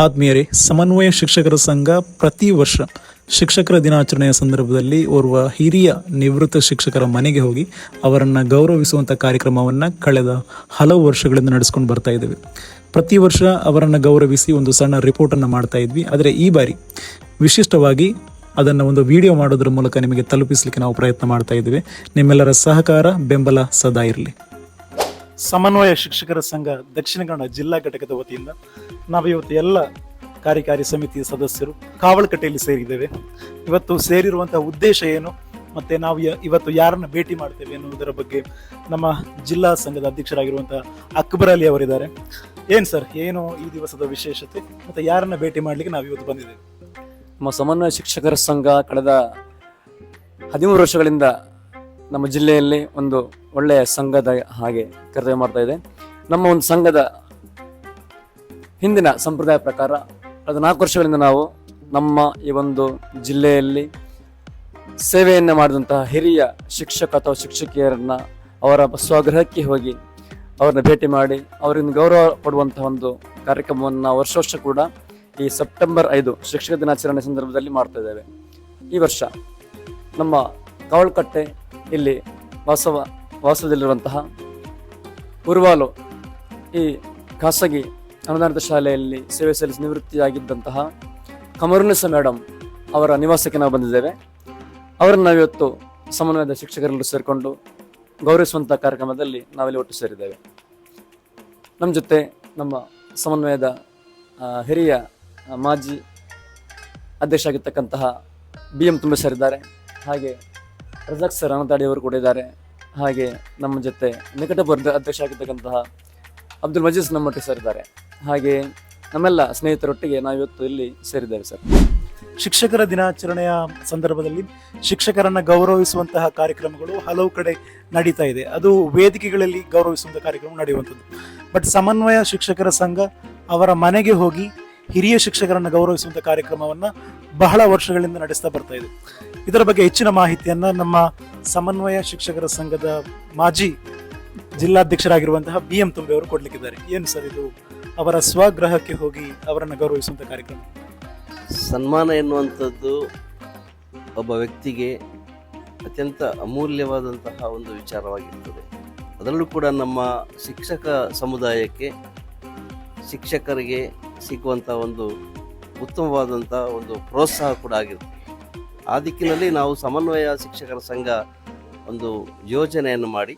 ಆತ್ಮೀಯರೇ, ಸಮನ್ವಯ ಶಿಕ್ಷಕರ ಸಂಘ ಪ್ರತಿ ವರ್ಷ ಶಿಕ್ಷಕರ ದಿನಾಚರಣೆಯ ಸಂದರ್ಭದಲ್ಲಿ ಓರ್ವ ಹಿರಿಯ ನಿವೃತ್ತ ಶಿಕ್ಷಕರ ಮನೆಗೆ ಹೋಗಿ ಅವರನ್ನು ಗೌರವಿಸುವಂಥ ಕಾರ್ಯಕ್ರಮವನ್ನು ಕಳೆದ ಹಲವು ವರ್ಷಗಳಿಂದ ನಡೆಸ್ಕೊಂಡು ಬರ್ತಾ ಇದ್ದೇವೆ. ಪ್ರತಿ ವರ್ಷ ಅವರನ್ನು ಗೌರವಿಸಿ ಒಂದು ಸಣ್ಣ ರಿಪೋರ್ಟನ್ನು ಮಾಡ್ತಾ ಇದ್ವಿ. ಆದರೆ ಈ ಬಾರಿ ವಿಶಿಷ್ಟವಾಗಿ ಅದನ್ನು ಒಂದು ವಿಡಿಯೋ ಮಾಡೋದ್ರ ಮೂಲಕ ನಿಮಗೆ ತಲುಪಿಸಲಿಕ್ಕೆ ನಾವು ಪ್ರಯತ್ನ ಮಾಡ್ತಾ ಇದ್ದೇವೆ. ನಿಮ್ಮೆಲ್ಲರ ಸಹಕಾರ, ಬೆಂಬಲ ಸದಾ ಇರಲಿ. ಸಮನ್ವಯ ಶಿಕ್ಷಕರ ಸಂಘ ದಕ್ಷಿಣ ಕನ್ನಡ ಜಿಲ್ಲಾ ಘಟಕದ ವತಿಯಿಂದ ನಾವು ಇವತ್ತು ಎಲ್ಲ ಕಾರ್ಯಕಾರಿ ಸಮಿತಿಯ ಸದಸ್ಯರು ಕಾವಲಕಟ್ಟೆಯಲ್ಲಿ ಸೇರಿದ್ದೇವೆ. ಇವತ್ತು ಸೇರಿರುವಂತಹ ಉದ್ದೇಶ ಏನು? ಮತ್ತೆ ನಾವು ಇವತ್ತು ಯಾರನ್ನ ಭೇಟಿ ಮಾಡ್ತೇವೆ ಎನ್ನುವುದರ ಬಗ್ಗೆ ನಮ್ಮ ಜಿಲ್ಲಾ ಸಂಘದ ಅಧ್ಯಕ್ಷರಾಗಿರುವಂತಹ ಅಕ್ಬರ್ ಅಲಿ ಅವರಿದ್ದಾರೆ. ಏನ್ ಸರ್, ಏನು ಈ ದಿವಸದ ವಿಶೇಷತೆ? ಮತ್ತೆ ಯಾರನ್ನ ಭೇಟಿ ಮಾಡ್ಲಿಕ್ಕೆ ನಾವು ಇವತ್ತು ಬಂದಿದ್ದೇವೆ? ನಮ್ಮ ಸಮನ್ವಯ ಶಿಕ್ಷಕರ ಸಂಘ ಕಳೆದ ಹದಿಮೂರು ವರ್ಷಗಳಿಂದ ನಮ್ಮ ಜಿಲ್ಲೆಯಲ್ಲಿ ಒಂದು ಒಳ್ಳೆಯ ಸಂಘದ ಹಾಗೆ ಕರ್ತವ್ಯ ಮಾಡ್ತಾ ಇದೆ. ನಮ್ಮ ಒಂದು ಸಂಘದ ಹಿಂದಿನ ಸಂಪ್ರದಾಯ ಪ್ರಕಾರ ಕಳೆದ ನಾಲ್ಕು ವರ್ಷಗಳಿಂದ ನಾವು ನಮ್ಮ ಈ ಒಂದು ಜಿಲ್ಲೆಯಲ್ಲಿ ಸೇವೆಯನ್ನು ಮಾಡಿದಂತಹ ಹಿರಿಯ ಶಿಕ್ಷಕ ಅಥವಾ ಶಿಕ್ಷಕಿಯರನ್ನ ಅವರ ಸ್ವಗೃಹಕ್ಕೆ ಹೋಗಿ ಅವರನ್ನ ಭೇಟಿ ಮಾಡಿ ಅವರಿಂದ ಗೌರವ ಕೊಡುವಂತಹ ಒಂದು ಕಾರ್ಯಕ್ರಮವನ್ನು ವರ್ಷ ವರ್ಷ ಕೂಡ ಈ ಸೆಪ್ಟೆಂಬರ್ ಐದು ಶಿಕ್ಷಕ ದಿನಾಚರಣೆ ಸಂದರ್ಭದಲ್ಲಿ ಮಾಡ್ತಾ ಇದ್ದೇವೆ. ಈ ವರ್ಷ ನಮ್ಮ ಕಾವಳಕಟ್ಟೆ ಇಲ್ಲಿ ವಾಸವ ವಾಸದಲ್ಲಿರುವಂತಹ ಉರ್ವಾಲು ಈ ಖಾಸಗಿ ಅನುದಾನಿತ ಶಾಲೆಯಲ್ಲಿ ಸೇವೆ ಸಲ್ಲಿಸಿ ನಿವೃತ್ತಿಯಾಗಿದ್ದಂತಹ ಕಮರುನಿಸ ಮೇಡಮ್ ಅವರ ನಿವಾಸಕ್ಕೆ ನಾವು ಬಂದಿದ್ದೇವೆ. ಅವರನ್ನು ನಾವಿವತ್ತು ಸಮನ್ವಯದ ಶಿಕ್ಷಕರಲ್ಲೂ ಸೇರಿಕೊಂಡು ಗೌರವಿಸುವಂಥ ಕಾರ್ಯಕ್ರಮದಲ್ಲಿ ನಾವಿಲ್ಲಿ ಒಟ್ಟು ಸೇರಿದ್ದೇವೆ. ನಮ್ಮ ಜೊತೆ ನಮ್ಮ ಸಮನ್ವಯದ ಹಿರಿಯ ಮಾಜಿ ಅಧ್ಯಕ್ಷ ಆಗಿರ್ತಕ್ಕಂತಹ ಬಿ ಎಂ ತುಂಬ ಇದ್ದಾರೆ. ಹಾಗೆ ರಜಾಕ್ ಸರ್ ಅವರು ಕೂಡ ಇದ್ದಾರೆ. ಹಾಗೆ ನಮ್ಮ ಜೊತೆ ನಿಕಟಪೂರ್ವ ಅಧ್ಯಕ್ಷ ಆಗಿರ್ತಕ್ಕಂತಹ ಅಬ್ದುಲ್ ಮಜೀಸ್ ನಮ್ಮೊಟ್ಟಿ ಸರ್ ಇದ್ದಾರೆ ಹಾಗೆ ನಮ್ಮೆಲ್ಲ ಸ್ನೇಹಿತರೊಟ್ಟಿಗೆ ನಾವಿವತ್ತು ಇಲ್ಲಿ ಸೇರಿದ್ದೇವೆ ಸರ್. ಶಿಕ್ಷಕರ ದಿನಾಚರಣೆಯ ಸಂದರ್ಭದಲ್ಲಿ ಶಿಕ್ಷಕರನ್ನು ಗೌರವಿಸುವಂತಹ ಕಾರ್ಯಕ್ರಮಗಳು ಹಲವು ಕಡೆ ನಡೀತಾ ಇದೆ. ಅದು ವೇದಿಕೆಗಳಲ್ಲಿ ಗೌರವಿಸುವಂತಹ ಕಾರ್ಯಕ್ರಮ ನಡೆಯುವಂಥದ್ದು. ಬಟ್ ಸಮನ್ವಯ ಶಿಕ್ಷಕರ ಸಂಘ ಅವರ ಮನೆಗೆ ಹೋಗಿ ಹಿರಿಯ ಶಿಕ್ಷಕರನ್ನು ಗೌರವಿಸುವಂಥ ಕಾರ್ಯಕ್ರಮವನ್ನು ಬಹಳ ವರ್ಷಗಳಿಂದ ನಡೆಸ್ತಾ ಬರ್ತಾ ಇದೆ. ಇದರ ಬಗ್ಗೆ ಹೆಚ್ಚಿನ ಮಾಹಿತಿಯನ್ನು ನಮ್ಮ ಸಮನ್ವಯ ಶಿಕ್ಷಕರ ಸಂಘದ ಮಾಜಿ ಜಿಲ್ಲಾಧ್ಯಕ್ಷರಾಗಿರುವಂತಹ ಬಿ ಎಂ ತುಂಬೆ ಅವರು ಕೊಡಲಿಕ್ಕಿದ್ದಾರೆ. ಏನು ಸರ್ ಇದು? ಅವರ ಸ್ವಗ್ರಹಕ್ಕೆ ಹೋಗಿ ಅವರನ್ನು ಗೌರವಿಸುವಂಥ ಕಾರ್ಯಕ್ರಮ? ಸನ್ಮಾನ ಎನ್ನುವಂಥದ್ದು ಒಬ್ಬ ವ್ಯಕ್ತಿಗೆ ಅತ್ಯಂತ ಅಮೂಲ್ಯವಾದಂತಹ ಒಂದು ವಿಚಾರವಾಗಿರ್ತದೆ. ಅದರಲ್ಲೂ ಕೂಡ ನಮ್ಮ ಶಿಕ್ಷಕ ಸಮುದಾಯಕ್ಕೆ ಶಿಕ್ಷಕರಿಗೆ ಸಿಗುವಂಥ ಒಂದು ಉತ್ತಮವಾದಂಥ ಒಂದು ಪ್ರೋತ್ಸಾಹ ಕೂಡ ಆಗಿರುತ್ತೆ. ಆ ದಿಕ್ಕಿನಲ್ಲಿ ನಾವು ಸಮನ್ವಯ ಶಿಕ್ಷಕರ ಸಂಘ ಒಂದು ಯೋಜನೆಯನ್ನು ಮಾಡಿ,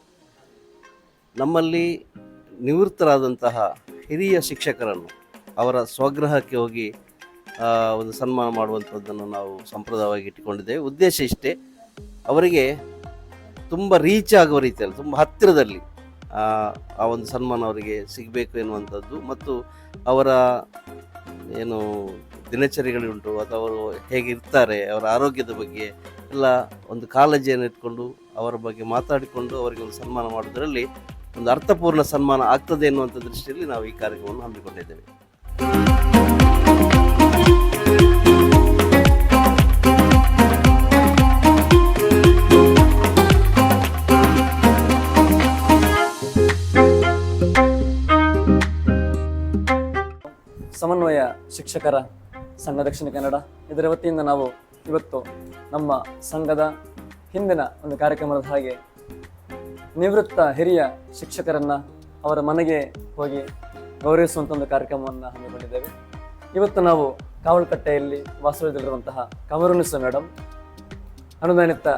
ನಮ್ಮಲ್ಲಿ ನಿವೃತ್ತರಾದಂತಹ ಹಿರಿಯ ಶಿಕ್ಷಕರನ್ನು ಅವರ ಸ್ವಗ್ರಹಕ್ಕೆ ಹೋಗಿ ಒಂದು ಸನ್ಮಾನ ಮಾಡುವಂಥದ್ದನ್ನು ನಾವು ಸಂಪ್ರದಾಯವಾಗಿ ಇಟ್ಟುಕೊಂಡಿದ್ದೇವೆ. ಉದ್ದೇಶ ಇಷ್ಟೇ, ಅವರಿಗೆ ತುಂಬ ರೀಚ್ ಆಗುವ ರೀತಿಯಲ್ಲಿ, ತುಂಬ ಹತ್ತಿರದಲ್ಲಿ ಆ, ಒಂದು ಸನ್ಮಾನ ಅವರಿಗೆ ಸಿಗಬೇಕು ಎನ್ನುವಂಥದ್ದು. ಮತ್ತು ಅವರ ಏನು ದಿನಚರಿಗಳುಂಟು ಅಥವಾ ಅವರು ಹೇಗಿರ್ತಾರೆ ಅವರ ಆರೋಗ್ಯದ ಬಗ್ಗೆ ಎಲ್ಲ ಒಂದು ಕಾಳಜಿಯನ್ನು ಇಟ್ಕೊಂಡು ಅವರ ಬಗ್ಗೆ ಮಾತಾಡಿಕೊಂಡು ಅವರಿಗೆ ಒಂದು ಸನ್ಮಾನ ಮಾಡೋದರಲ್ಲಿ ಒಂದು ಅರ್ಥಪೂರ್ಣ ಸನ್ಮಾನ ಆಗ್ತದೆ ಎನ್ನುವಂಥ ದೃಷ್ಟಿಯಲ್ಲಿ ನಾವು ಈ ಕಾರ್ಯಕ್ರಮವನ್ನು ಹಮ್ಮಿಕೊಂಡಿದ್ದೇವೆ. ಸಮನ್ವಯ ಶಿಕ್ಷಕರ ಸಂಘ ದಕ್ಷಿಣ ಕನ್ನಡ. ಇದರ ವತಿಯಿಂದ ನಾವು ಇವತ್ತು ನಮ್ಮ ಸಂಘದ ಹಿಂದಿನ ಒಂದು ಕಾರ್ಯಕ್ರಮದ ಹಾಗೆ ನಿವೃತ್ತ ಹಿರಿಯ ಶಿಕ್ಷಕರನ್ನ ಅವರ ಮನೆಗೆ ಹೋಗಿ ಗೌರವಿಸುವಂಥ ಒಂದು ಕಾರ್ಯಕ್ರಮವನ್ನು ಹಮ್ಮಿಕೊಂಡಿದ್ದೇವೆ. ಇವತ್ತು ನಾವು ಕಾವಲಕಟ್ಟೆಯಲ್ಲಿ ವಾಸವಿದಲ್ಲಿರುವಂತಹ ಕಮರುನಿಸ ಮೇಡಮ್ ಅನುದಾನಿತ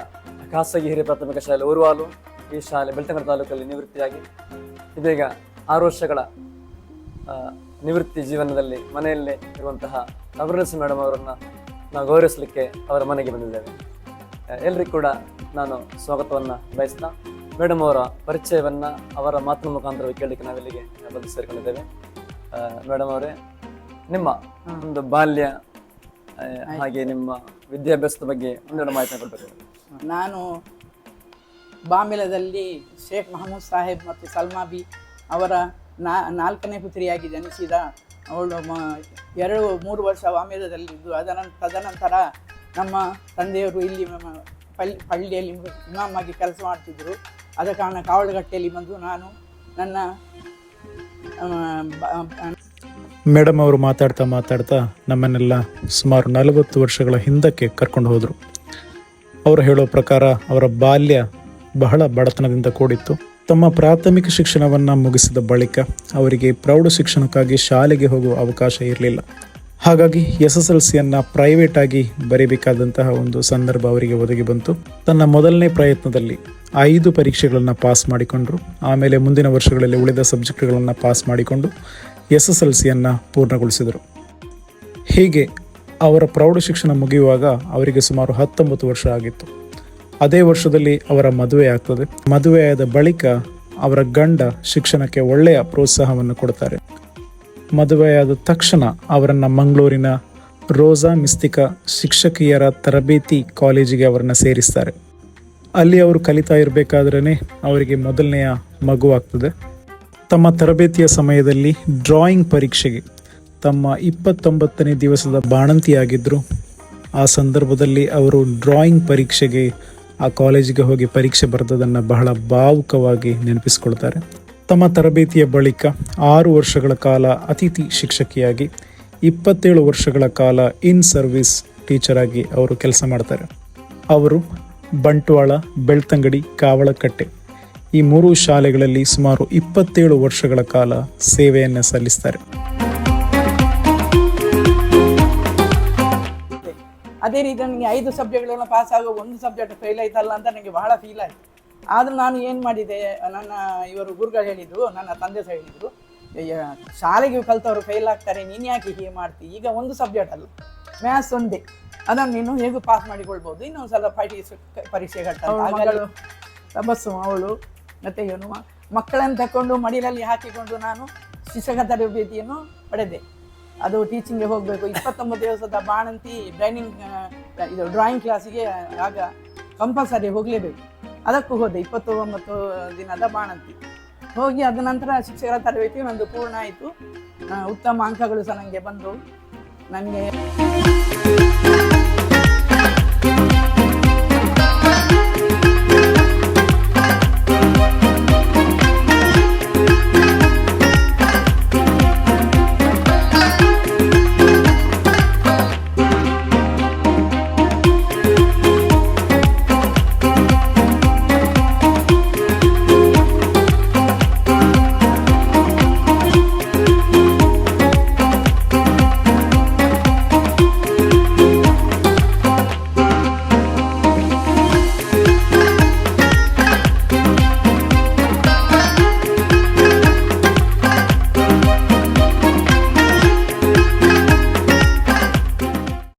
ಖಾಸಗಿ ಹಿರಿಯ ಪ್ರಾಥಮಿಕ ಶಾಲೆ ಉರುವಾಲು ಈ ಶಾಲೆ ಬೆಳ್ತಂಗಡ ತಾಲೂಕಲ್ಲಿ ನಿವೃತ್ತಿಯಾಗಿ ಇದೀಗ ಆರು ವರ್ಷಗಳ ನಿವೃತ್ತಿ ಜೀವನದಲ್ಲಿ ಮನೆಯಲ್ಲೇ ಇರುವಂತಹ ನವರಸಿ ಮೇಡಮ್ ಅವರನ್ನು ನಾವು ಗೌರವಿಸಲಿಕ್ಕೆ ಅವರ ಮನೆಗೆ ಬಂದಿದ್ದೇವೆ. ಎಲ್ಲರಿಗೂ ಎಲ್ರಿಗೂ ಕೂಡ ನಾನು ಸ್ವಾಗತವನ್ನು ಬಯಸ್ತಾ ಮೇಡಮ್ ಅವರ ಪರಿಚಯವನ್ನು ಅವರ ಮಾತಿನ ಮುಖಾಂತರ ಕೇಳಲಿಕ್ಕೆ ನಾವಿಲ್ಲಿಗೆ ಬಂದು ಸೇರಿಕೊಂಡಿದ್ದೇವೆ. ಮೇಡಮ್ ಅವರೇ ನಿಮ್ಮ ಒಂದು ಬಾಲ್ಯ ಹಾಗೆ ನಿಮ್ಮ ವಿದ್ಯಾಭ್ಯಾಸದ ಬಗ್ಗೆ ಒಂದೆರಡು ಮಾಹಿತಿ ಕೊಡ್ಬೇಕು ನಾನು ಬಾಮಿಲದಲ್ಲಿ ಶೇಖ್ ಮಹಮ್ಮದ್ ಸಾಹೇಬ್ ಮತ್ತು ಸಲ್ಮಾ ಬಿ ಅವರ ನಾ ನಾಲ್ಕನೇ ಪುತ್ರಿಯಾಗಿ ಜನಿಸಿದ ಅವಳು ಮ, ಎರಡು, ಮೂರು ವರ್ಷ ವಾಮ್ಯದಲ್ಲಿದ್ದು. ಅದನ, ತದನಂತರ ನಮ್ಮ ತಂದೆಯವರು ಇಲ್ಲಿ ಪಲ್ ಆಗಿ ಕೆಲಸ ಮಾಡ್ತಿದ್ದರು. ಆದ ಕಾರಣ ಕಾವಳುಗಟ್ಟೆಯಲ್ಲಿ ಬಂದು ನಾನು ನನ್ನ ಮೇಡಮ್ ಅವರು ಮಾತಾಡ್ತಾ ಮಾತಾಡ್ತಾ ನಮ್ಮನ್ನೆಲ್ಲ ಸುಮಾರು ನಲವತ್ತು ವರ್ಷಗಳ ಹಿಂದಕ್ಕೆ ಕರ್ಕೊಂಡು ಹೋದರು. ಅವರು ಹೇಳೋ ಪ್ರಕಾರ ಅವರ ಬಾಲ್ಯ ಬಹಳ ಬಡತನದಿಂದ ಕೂಡಿತ್ತು. ತಮ್ಮ ಪ್ರಾಥಮಿಕ ಶಿಕ್ಷಣವನ್ನು ಮುಗಿಸಿದ ಬಳಿಕ ಅವರಿಗೆ ಪ್ರೌಢ ಶಿಕ್ಷಣಕ್ಕಾಗಿ ಶಾಲೆಗೆ ಹೋಗುವ ಅವಕಾಶ ಇರಲಿಲ್ಲ. ಹಾಗಾಗಿ ಎಸ್ ಎಸ್ ಎಲ್ ಸಿಯನ್ನು ಪ್ರೈವೇಟ್ ಆಗಿ ಬರೀಬೇಕಾದಂತಹ ಒಂದು ಸಂದರ್ಭ ಅವರಿಗೆ ಒದಗಿ ಬಂತು. ತನ್ನ ಮೊದಲನೇ ಪ್ರಯತ್ನದಲ್ಲಿ ಐದು ಪರೀಕ್ಷೆಗಳನ್ನು ಪಾಸ್ ಮಾಡಿಕೊಂಡರು. ಆಮೇಲೆ ಮುಂದಿನ ವರ್ಷಗಳಲ್ಲಿ ಉಳಿದ ಸಬ್ಜೆಕ್ಟ್ಗಳನ್ನು ಪಾಸ್ ಮಾಡಿಕೊಂಡು ಎಸ್ ಎಸ್ ಎಲ್ ಸಿಯನ್ನು ಪೂರ್ಣಗೊಳಿಸಿದರು. ಹೀಗೆ ಅವರ ಪ್ರೌಢ ಶಿಕ್ಷಣ ಮುಗಿಯುವಾಗ ಅವರಿಗೆ ಸುಮಾರು ಹತ್ತೊಂಬತ್ತು ವರ್ಷ ಆಗಿತ್ತು. ಅದೇ ವರ್ಷದಲ್ಲಿ ಅವರ ಮದುವೆ ಆಗ್ತದೆ. ಮದುವೆಯಾದ ಬಳಿಕ ಅವರ ಗಂಡ ಶಿಕ್ಷಣಕ್ಕೆ ಒಳ್ಳೆಯ ಪ್ರೋತ್ಸಾಹವನ್ನು ಕೊಡ್ತಾರೆ. ಮದುವೆಯಾದ ತಕ್ಷಣ ಅವರನ್ನು ಮಂಗಳೂರಿನ ರೋಸಾ ಮಿಸ್ತಿಕ ಶಿಕ್ಷಕಿಯರ ತರಬೇತಿ ಕಾಲೇಜಿಗೆ ಅವರನ್ನು ಸೇರಿಸ್ತಾರೆ. ಅಲ್ಲಿ ಅವರು ಕಲಿತಾ ಇರಬೇಕಾದ್ರೇ ಅವರಿಗೆ ಮೊದಲನೆಯ ಮಗು ಆಗ್ತದೆ. ತಮ್ಮ ತರಬೇತಿಯ ಸಮಯದಲ್ಲಿ ಡ್ರಾಯಿಂಗ್ ಪರೀಕ್ಷೆಗೆ ತಮ್ಮ ಇಪ್ಪತ್ತೊಂಬತ್ತನೇ ದಿವಸದ ಬಾಣಂತಿಯಾಗಿದ್ದರು ಆ ಸಂದರ್ಭದಲ್ಲಿ ಅವರು ಡ್ರಾಯಿಂಗ್ ಪರೀಕ್ಷೆಗೆ ಕಾಲೇಜಿಗೆ ಹೋಗಿ ಪರೀಕ್ಷೆ ಬರೆದದನ್ನು ಬಹಳ ಭಾವುಕವಾಗಿ ನೆನಪಿಸಿಕೊಳ್ತಾರೆ. ತಮ್ಮ ತರಬೇತಿಯ ಬಳಿಕ ಆರು ವರ್ಷಗಳ ಕಾಲ ಅತಿಥಿ ಶಿಕ್ಷಕಿಯಾಗಿ, ಇಪ್ಪತ್ತೇಳು ವರ್ಷಗಳ ಕಾಲ ಇನ್ ಸರ್ವಿಸ್ ಟೀಚರ್ ಆಗಿ ಅವರು ಕೆಲಸ ಮಾಡ್ತಾರೆ. ಅವರು ಬಂಟ್ವಾಳ, ಬೆಳ್ತಂಗಡಿ, ಕಾವಳಕಟ್ಟೆ ಈ ಮೂರು ಶಾಲೆಗಳಲ್ಲಿ ಸುಮಾರು ಇಪ್ಪತ್ತೇಳು ವರ್ಷಗಳ ಕಾಲ ಸೇವೆಯನ್ನು ಸಲ್ಲಿಸ್ತಾರೆ. ಅದೇ ರೀತಿ ನನಗೆ ಐದು ಸಬ್ಜೆಕ್ಟ್ಗಳನ್ನ ಪಾಸ್ ಆಗೋ ಒಂದು ಸಬ್ಜೆಕ್ಟ್ ಫೇಲ್ ಆಯ್ತಲ್ಲ ಅಂತ ನನಗೆ ಬಹಳ ಫೀಲ್ ಆಯಿತು. ಆದರೂ ನಾನು ಏನು ಮಾಡಿದೆ ನನ್ನ ಇವರು ಗುರುಗಳು ಹೇಳಿದರು ನನ್ನ ತಂದೆ ಸಹ ಹೇಳಿದರು ಶಾಲೆಗೆ ಕಲ್ತವರು ಫೇಲ್ ಆಗ್ತಾರೆ ನೀನು ಯಾಕೆ ಹೀಗೆ ಮಾಡ್ತಿ? ಈಗ ಒಂದು ಸಬ್ಜೆಕ್ಟ್ ಅಲ್ಲ ಮ್ಯಾಥ್ಸ್ ಒಂದೇ. ಅದನ್ನು ನೀನು ಹೇಗೂ ಪಾಸ್ ಮಾಡಿಕೊಳ್ಬೋದು. ಇನ್ನೊಂದು ಸಲ ಪರೀಕ್ಷೆ ಪರೀಕ್ಷೆ ಕಟ್ಟಲು ತಮಸ್ಸು ಅವಳು ಮತ್ತೆ ಇವನು ಮ- ಮಕ್ಕಳನ್ನು ತಕೊಂಡು ಮಡಿಲಲ್ಲಿ ಹಾಕಿಕೊಂಡು ನಾನು ಶಿಕ್ಷಕ ತರಬೇತಿಯನ್ನು ಪಡೆದೆ. ಅದು ಟೀಚಿಂಗ್ಗೆ ಹೋಗಬೇಕು. ಇಪ್ಪತ್ತೊಂಬತ್ತು ದಿವಸದ ಬಾಣಂತಿ ಡ್ರೈನಿಂಗ್ ಇದು ಡ್ರಾಯಿಂಗ್ ಕ್ಲಾಸಿಗೆ ಆಗ ಕಂಪಲ್ಸರಿ ಹೋಗಲೇಬೇಕು. ಅದಕ್ಕೂ ಹೋದೆ ಇಪ್ಪತ್ತು ಒಂಬತ್ತು ದಿನದ ಬಾಣಂತಿ. ಹೋಗಿ ಅದ ನಂತರ ಶಿಕ್ಷಕರ ತರಬೇತಿ ಒಂದು ಪೂರ್ಣ ಆಯಿತು. ಉತ್ತಮ ಅಂಕಗಳು ಸಹ ನನಗೆ ಬಂದು ನನಗೆ